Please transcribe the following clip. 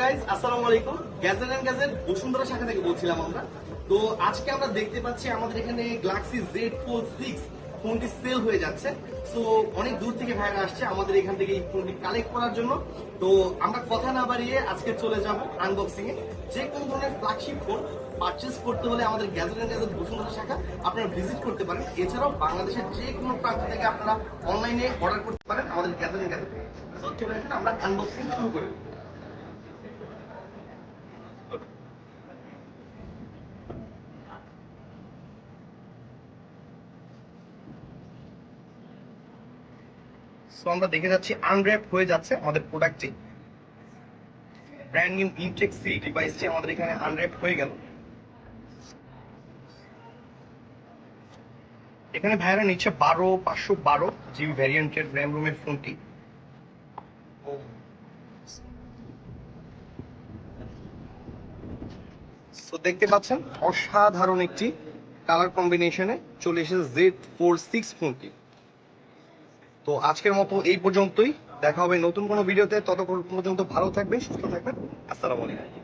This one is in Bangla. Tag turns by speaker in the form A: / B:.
A: গাইজ আসসালামু আলাইকুম। গ্যাজেট এন্ড গ্যাজেট বসুন্ধরা শাখা থেকে বলছিলাম আমরা। তো আজকে আমরা দেখতে পাচ্ছি আমাদের এখানে গ্যালাক্সি জেড ফোর সিক্স ফোনটি সেল হয়ে যাচ্ছে। সো অনেক দূর থেকে ভাইরা আসছে আমাদের এখান থেকে এই ফোনটি কালেক্ট করার জন্য। তো আমরা কথা না বাড়িয়ে আজকে চলে যাব আনবক্সিং এ। যে কোনো ধরনের ফ্ল্যাগশিপ ফোন পারচেস করতে হলে আমাদের গ্যাজেট এন্ড গ্যাজেট বসুন্ধরা শাখা আপনারা ভিজিট করতে পারেন। এছাড়াও বাংলাদেশের যে কোনো প্রান্ত থেকে আপনারা অনলাইনে অর্ডার করতে পারেন আমাদের গ্যাজেট এন্ড গ্যাজেট আমরা আনবক্সিং শুরু করি। সো আমরা দেখে যাচ্ছি আনর্যাপ হয়ে যাচ্ছে আমাদের প্রোডাক্টটি ব্র্যান্ড নিউ ইনটেক সি ডিভাইসটি আমাদের এখানে আনর্যাপ হয়ে গেল। এখানে ভাইরা নিচ্ছে বারো, পাঁচশো বারো জিবি ভ্যারিয়েন্টের র্যাম রুমের ফোনটি তো দেখতে পাচ্ছেন অসাধারণ একটি কালার কম্বিনেশনে চলে এসেছে জেড ফোর সিক্স ফোনটি তো আজকের মতো এই পর্যন্তই। দেখা হবে নতুন কোনো ভিডিওতে। ততক্ষণ পর্যন্ত ভালো থাকবেন, সুস্থ থাকবেন। আসসালামু আলাইকুম।